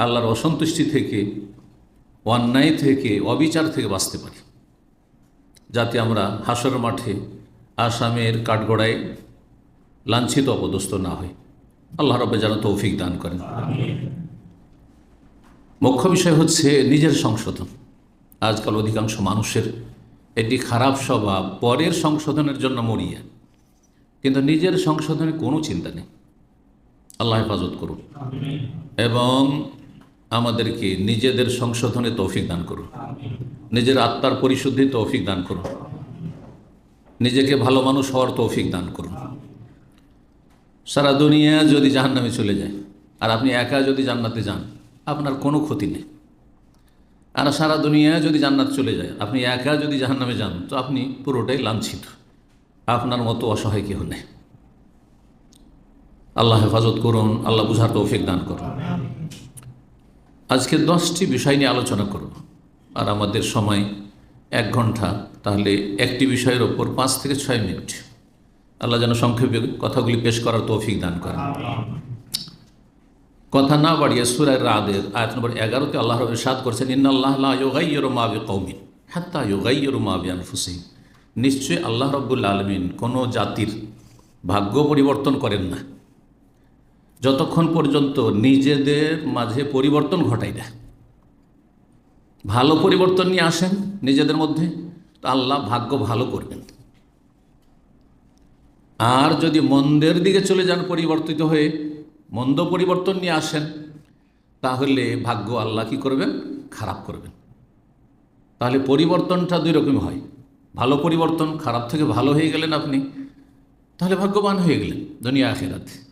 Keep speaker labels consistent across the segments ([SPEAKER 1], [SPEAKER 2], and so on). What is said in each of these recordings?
[SPEAKER 1] আল্লাহর অসন্তুষ্টি থেকে, অন্যায় থেকে, অবিচার থেকে বাঁচতে পারি। যাতে আমরা হাসর মাঠে আসামের কাঠগড়ায় লাঞ্ছিত, অপদস্থ না হই। আল্লাহ রব্বে যেন তৌফিক দান করেন। মুখ্য বিষয় হচ্ছে নিজের সংশোধন। আজকাল অধিকাংশ মানুষের এটি খারাপ স্বভাব পরের সংশোধনের জন্য মরিয়া। কিন্তু নিজের সংশোধনের কোনো চিন্তা নেই। আল্লাহ হেফাজত করুন। এবং আমাদেরকে নিজেদের সংশোধনে তৌফিক দান করুন। নিজের আত্মার পরিশুদ্ধি তৌফিক দান করুন। নিজেকে ভালো মানুষ হওয়ার তৌফিক দান করুন। সারা দুনিয়া যদি জাহান্নামে চলে যায়, আর আপনি একা যদি জান্নাতে যান, আপনার কোনো ক্ষতি নেই। আর সারা দুনিয়া যদি জান্নাত চলে যায়, আপনি একা যদি জাহান্নামে যান, তো আপনি পুরোটাই লাঞ্ছিত। আপনার মতো অসহায় কেউ নেই। আল্লাহ হেফাজত করুন, আল্লাহ বুঝার তৌফিক দান করুন। আজকে দশটি বিষয় নিয়ে আলোচনা করব। আর আমাদের সময় এক ঘণ্টা, তাহলে একটি বিষয়ের ওপর পাঁচ থেকে ছয় মিনিট। আল্লাহ যেন সংক্ষেপে কথাগুলি পেশ করার তৌফিক দান করেন। কথা না বাড়িয়ে সুরায় রাদের আয়াত নম্বর এগারোতে আল্লাহ সাদ করছেন ইন্নআল্লাহ কৌমিন হাত্তা যোগাইয়র মাবি আনফুসিন নিশ্চয়ই আল্লাহ রব্বুল আলমিন কোনো জাতির ভাগ্য পরিবর্তন করেন না। যতক্ষণ পর্যন্ত নিজেদের মাঝে পরিবর্তন ঘটাই না। ভালো পরিবর্তন নিয়ে আসেন নিজেদের মধ্যে, তো আল্লাহ ভাগ্য ভালো করবেন। আর যদি মন্দের দিকে চলে যান পরিবর্তিত হয়ে, মন্দ পরিবর্তন নিয়ে আসেন, তাহলে ভাগ্য আল্লাহ কি করবেন? খারাপ করবেন। তাহলে পরিবর্তনটা দুই রকম হয়। ভালো পরিবর্তন খারাপ থেকে ভালো হয়ে গেলেন আপনি, তাহলে ভাগ্যবান হয়ে গেলেন দুনিয়া আখেরাতে।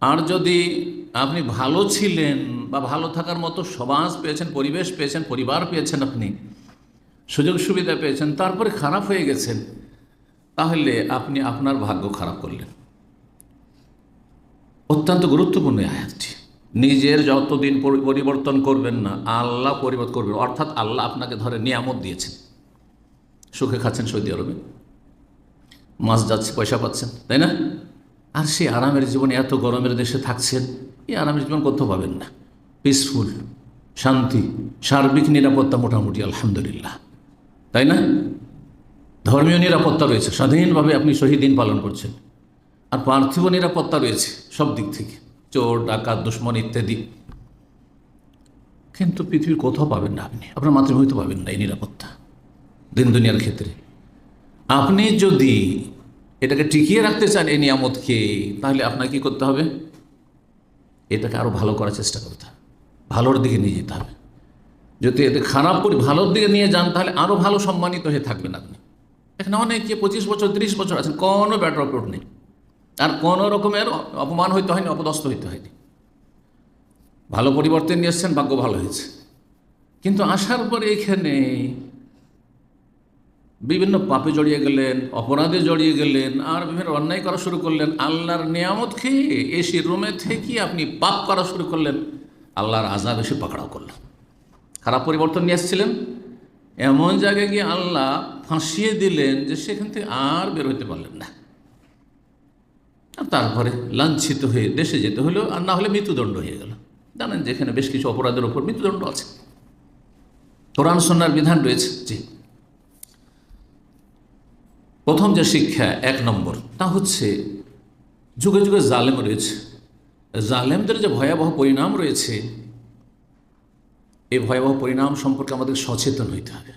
[SPEAKER 1] আর যদি আপনি ভালো ছিলেন বা ভালো থাকার মতো সমাজ পেয়েছেন, পরিবেশ পেয়েছেন, পরিবার পেয়েছেন আপনি, সুযোগ সুবিধা পেয়েছেন, তারপরে খারাপ হয়ে গেছেন, তাহলে আপনি আপনার ভাগ্য খারাপ করলেন। অত্যন্ত গুরুত্বপূর্ণ আয়াতটি। নিজের যতদিন পরি- পরিবর্তন করবেন না, আল্লাহ পরিবর্তন করবেন, অর্থাৎ আল্লাহ আপনাকে ধরে নিয়ামত দিয়েছেন। সুখে খাচ্ছেন সৌদি আরবে। মাছ যাচ্ছে, পয়সা পাচ্ছেন, তাই না? আর সেই আরামের জীবনে এত গরমের দেশে থাকছেন, এই আরামের জীবন কোথাও পাবেন না? পিসফুল শান্তি, সার্বিক নিরাপত্তা মোটামুটি, আলহামদুলিল্লাহ। তাই না? ধর্মীয় নিরাপত্তা রয়েছে, স্বাধীনভাবে আপনি শহীদ দিন পালন করছেন। আর পার্থিব নিরাপত্তা রয়েছে, সব দিক থেকে। চোর, ডাকাত, দুশ্মন ইত্যাদি। কিন্তু পৃথিবীর কোথাও পাবেন না আপনি, আপনার মাতৃভূমিতে পাবেন না এই নিরাপত্তা দিন দুনিয়ার ক্ষেত্রে। আপনি যদি এটাকে টিকিয়ে রাখতে চান এই নিয়ামতকে, তাহলে আপনাকে কী করতে হবে? এটাকে আরও ভালো করার চেষ্টা করতে হবে। ভালোর দিকে নিয়ে যেতে হবে। যদি এতে খারাপ করে, ভালোর দিকে নিয়ে যান, তাহলে আরও ভালো সম্মানিত হয়ে থাকবেন আপনি। এখানে অনেকে পঁচিশ বছর, তিরিশ বছর আছেন, কোনো ব্যাটার অপরোড নেই। আর কোনো রকমের অপমান হইতে হয়নি, অপদস্থ হইতে হয়নি। ভালো পরিবর্তন নিয়ে এসছেন, ভাগ্য ভালো হয়েছে। কিন্তু আসার পরে এখানে বিভিন্ন পাপে জড়িয়ে গেলেন, অপরাধে জড়িয়ে গেলেন, আর বিভিন্ন অন্যায় করা শুরু করলেন। আল্লাহর নিয়ামত খেয়ে এসি রুমে থেকে আপনি পাপ করা শুরু করলেন। আল্লাহর আজাব এসে পাকড়াও করলেন। খারাপ পরিবর্তন নিয়ে এসেছিলেন। এমন জায়গায় গিয়ে আল্লাহ ফাঁসিয়ে দিলেন যে সেখান থেকে আর বের হতে পারলেন না। তারপরে লাঞ্ছিত হয়ে দেশে যেতে হলো, আর না হলে মৃত্যুদণ্ড হয়ে গেল। জানেন, যেখানে বেশ কিছু অপরাধের ওপর মৃত্যুদণ্ড আছে। কোরআন সন্ন্যার বিধান রয়েছে জি প্রথম যে শিক্ষা, এক নম্বর, তা হচ্ছে যুগে যুগে জালেম রয়েছে। জালেমদের যে ভয়াবহ পরিণাম রয়েছে, এই ভয়াবহ পরিণাম সম্পর্কে আমাদের সচেতন হইতে হবে।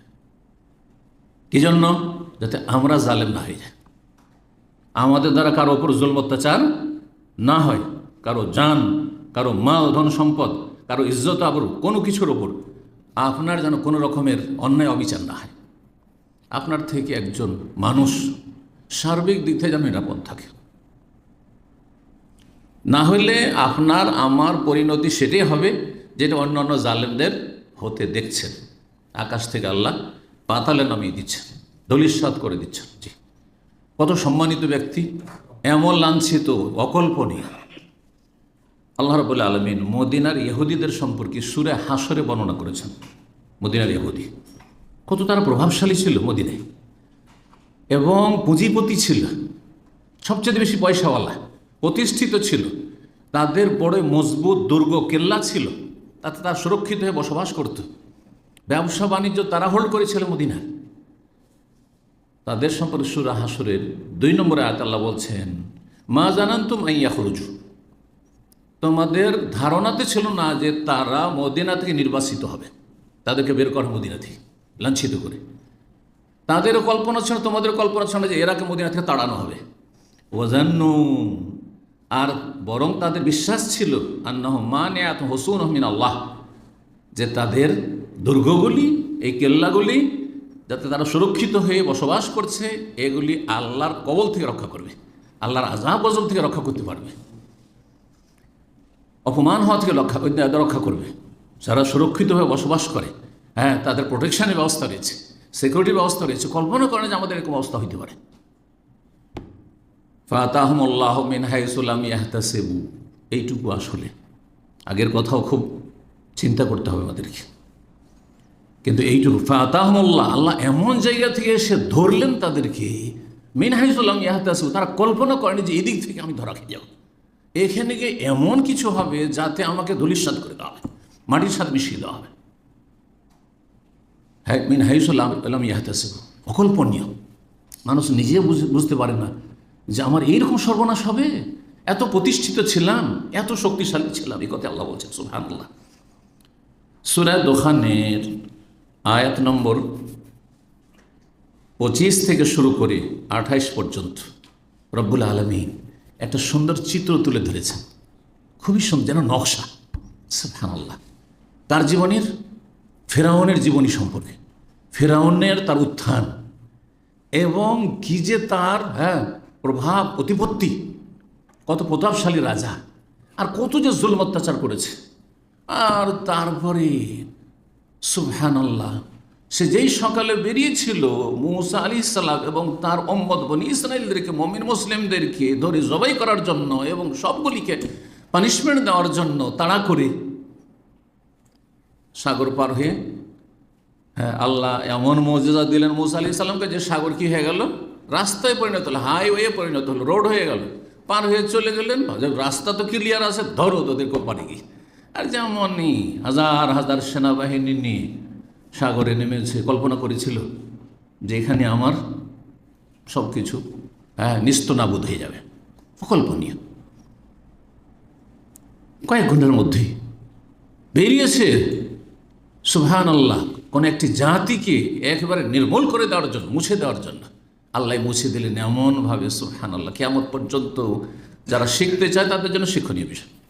[SPEAKER 1] কি জন্য? যাতে আমরা জালেম না হয়ে যাই আমাদের দ্বারা কারও ওপর জুলম, অত্যাচার না হয়। কারও যান কারও মাল, ধন সম্পদ, কারও ইজ্জত, আবরু কোনো কিছুর ওপর আপনার যেন কোনো রকমের অন্যায়, অবিচার না হয়। আপনার থেকে একজন মানুষ সার্বিক দিক থেকে যেন নিরাপদ থাকে। না হলে আপনার, আমার পরিণতি সেটাই হবে যেটা অন্য অন্য জালেমদের হতে দেখছেন আকাশ থেকে আল্লাহ পাতালে নামিয়ে দিচ্ছেন দলিস্বাদ করে দিচ্ছেন। জি। কত সম্মানিত ব্যক্তি, এমন লাঞ্ছিত, অকল্পনীয়। আল্লাহ রবুল্লা আলমিন মদিনার ইহুদিদের সম্পর্কে সুরে হাসরে বর্ণনা করেছেন। মদিনার ইহুদি। কত তারা প্রভাবশালী ছিল মদিনায়। এবং পুঁজিপতি ছিল। সবচেয়ে বেশি পয়সাওয়ালা, প্রতিষ্ঠিত ছিল। তাদের বড় মজবুত দুর্গ কেল্লা ছিল। তাতে তারা সুরক্ষিত হয়ে বসবাস করত। ব্যবসা বাণিজ্য তারা হোল্ড করেছিল মদিনায় তাদের সম্পর্কে সুরা হাসুরের দুই নম্বরে আয়াত আল্লাহ বলছেন, মা জানান তুম আইয়া খরুজু তোমাদের ধারণাতে ছিল না যে তারা মদিনা থেকে নির্বাসিত হবে। তাদেরকে বের করা মদিনা থেকে। লাঞ্ছিত করে। তাদেরও কল্পনা ছিল তোমাদের কল্পনা ছিল যে এরাকে মদিনা থেকে তাড়ানো হবে। ওজান্নু আর বরং তাদের বিশ্বাস ছিল, আন্নাহ মানে এত হসুন হমিন আল্লাহ যে তাদের দুর্গগুলি, এই কেল্লাগুলি, যাতে তারা সুরক্ষিত হয়ে বসবাস করছে, এগুলি আল্লাহর কবল থেকে রক্ষা করবে, আল্লাহর আজাব গজল থেকে রক্ষা করতে পারবে। অপমান হওয়া থেকে রক্ষা রক্ষা করবে। যারা সুরক্ষিতভাবে বসবাস করে হ্যাঁ তাদের প্রোটেকশনের ব্যবস্থা রয়েছে সিকিউরিটি ব্যবস্থা রয়েছে। কল্পনা করেন যে আমাদের এরকম অবস্থা হইতে পারে। ফাতাহমুল্লাহ মিন হাইসুলাম ইয়াহতাসেবু। এইটুকু আসলে। আগের কথাও খুব চিন্তা করতে হবে আমাদেরকে। কিন্তু এইটুকু, ফাতাহমুল্লাহ, আল্লাহ এমন জায়গা থেকে এসে ধরলেন তাদেরকে। মিন হাইসুলাম ইয়াহতাসেবু, তারা কল্পনা করেনি যে এদিক থেকে আমি ধরা খেয়ে যাব। এখানে গিয়ে এমন কিছু হবে যাতে আমাকে সাথ করে দেওয়া হবে মাটির সাথে মিশিয়ে দেওয়া হবে। মিন হাইসুল্লাহ আলম ইয়াহতাসেবু। অকল্পনীয়। মানুষ নিজে বুঝ- বুঝতে পারে না যে আমার এইরকম সর্বনাশ হবে। এত প্রতিষ্ঠিত ছিলাম, এত শক্তিশালী ছিলাম, এই কথা আল্লাহ বলছেন সুহান আল্লাহ সুরায় দোকানের আয়াত নম্বর পঁচিশ থেকে শুরু করে আঠাইশ পর্যন্ত রব্বুল আলমিন একটা সুন্দর চিত্র তুলে ধরেছেন। খুবই সুন্দর, যেন নকশা। সুবহান আল্লাহ তার জীবনের ফেরাউনের জীবনী সম্পর্কে। ফেরাউনের তার উত্থান এবং কি যে তার হ্যাঁ প্রভাব প্রতিপত্তি কত প্রতাপশালী রাজা, আর কত যে জুলম অত্যাচার করেছে। আর তারপরে, সুবহানাল্লাহ, সে যেই সকালে বেরিয়েছিল, মুসা আলী সালাম এবং তার অম্মদ বনি ইসরায়েলদেরকে মমিন মুসলিমদেরকে ধরে জবাই করার জন্য এবং সবগুলিকে পানিশমেন্ট দেওয়ার জন্য তাড়া করে সাগর পার হয়ে হ্যাঁ আল্লাহ এমন মর্যাদা দিলেন মুসা আলি সাল্লামকে যে সাগর কি হয়ে গেল? রাস্তায় পরিণত হলো হাইওয়ে পরিণত হলো রোড হয়ে গেল। পার হয়ে চলে গেলেন রাস্তা তো ক্লিয়ার আছে, ধরো তোদের কোপারে গিয়ে আর যেমনই হাজার হাজার সেনাবাহিনী নিয়ে সাগরে নেমেছে, কল্পনা করেছিল যে এখানে আমার সব কিছু হ্যাঁ নিস্তনাবোধ হয়ে যাবে। অকল্পনীয়। কয়েক ঘণ্টার মধ্যেই বেরিয়েছে সুবহান আল্লাহ কোন একটি জাতিকে একেবারে নির্মূল করে দেওয়ার জন্য, মুছে দেওয়ার জন্য। আল্লাহ মুছে দিলেন এমনভাবে সুহান আল্লাহ কেমন পর্যন্ত যারা শিখতে চায় তাদের জন্য শিক্ষণীয় বিষয়।